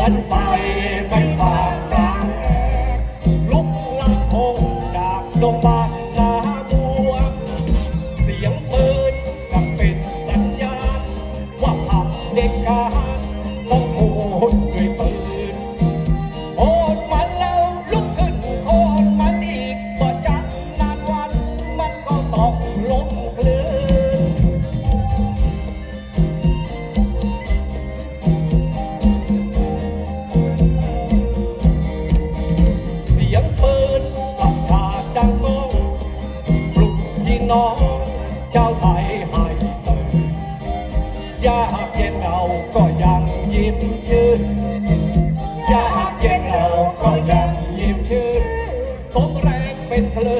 มือนไฟไปฝากกลางแดดลุกลามพงดาบลงมา เย็นเราก็ยังยิ้มชื่นยากเย็นเราก็ยังยิ้มชื่นผมแรงเป็นคลื่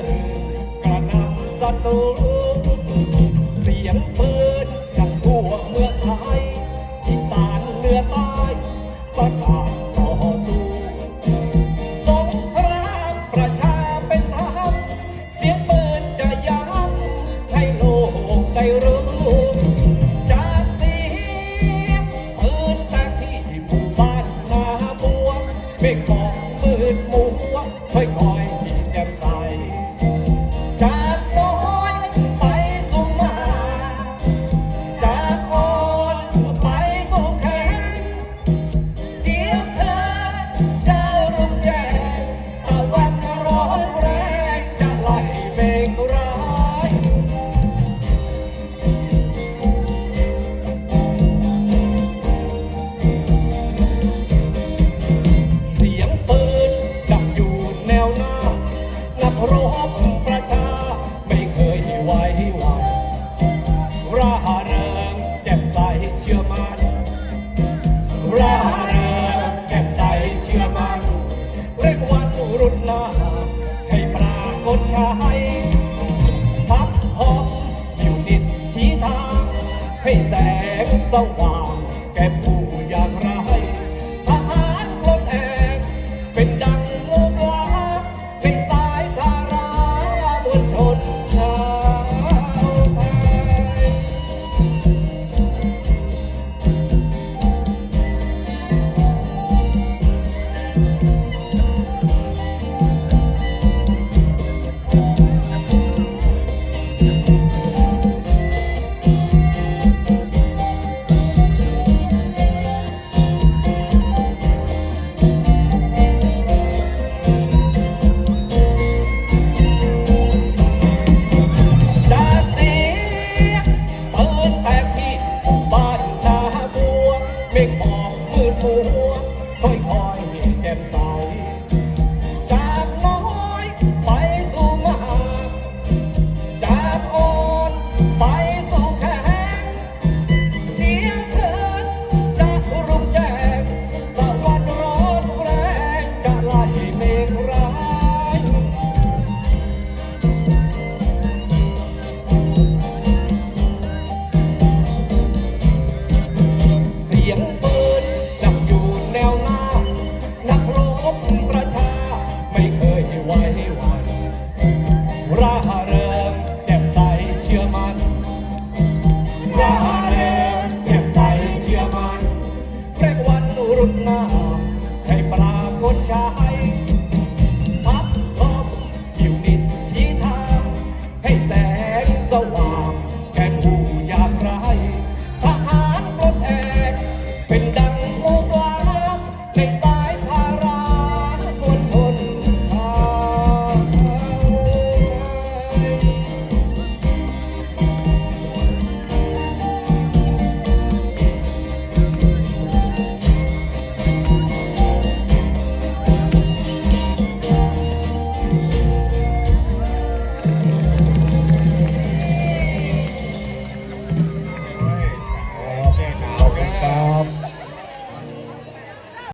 กระนำศัตรู ร่าเริงแจ่มใสเชื่อมั่เร่งวันรุ่นนาให้ปรากฏชัยพักหอมอยู่นิดชี้ทาง ให้แสงสวางแก่ผู รุณาให้ปรากฏชายพัดลมอยู่นิดชี้ทางให้แสงสว่าง